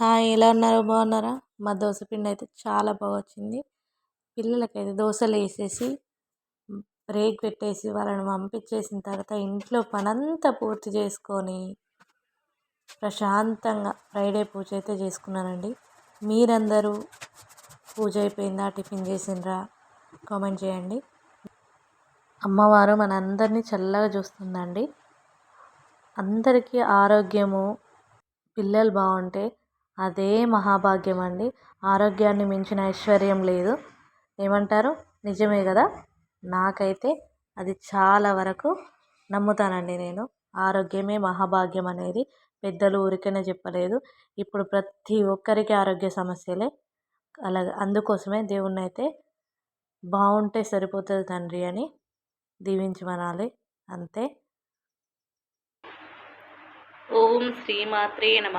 Hi ఎలా ఉన్నారు? బాగున్నారా? మా దోశ పిండి అయితే చాలా బాగా వచ్చింది. పిల్లలకైతే దోశలు వేసేసి బ్రేక్ పెట్టేసి వాళ్ళని పంపించేసిన తర్వాత ఇంట్లో పనంతా పూర్తి చేసుకొని ప్రశాంతంగా ఫ్రైడే పూజ అయితే చేసుకున్నానండి. మీరందరూ పూజ అయిపోయిందా? టిఫిన్ చేసిండ్రా? కామెంట్ చేయండి. అమ్మవారు మనందరినీ చల్లగా చూస్తుందండి. అందరికీ ఆరోగ్యము పిల్లలు బాగుంటే అదే మహాభాగ్యం అండి ఆరోగ్యాన్ని మించిన ఐశ్వర్యం లేదు. ఏమంటారు? నిజమే కదా? నాకైతే అది చాలా వరకు నమ్ముతానండి నేను. ఆరోగ్యమే మహాభాగ్యం అనేది. పెద్దలు ఊరికనే చెప్పలేదు. ఇప్పుడు ప్రతి ఒక్కరికి ఆరోగ్య సమస్యలే. అలాగే అందుకోసమే దేవుణ్ణి అయితే బాగుంటే సరిపోతుంది తండ్రి అని దీవించమనాలి. అంతే. ఓం శ్రీమాత్రే నమ.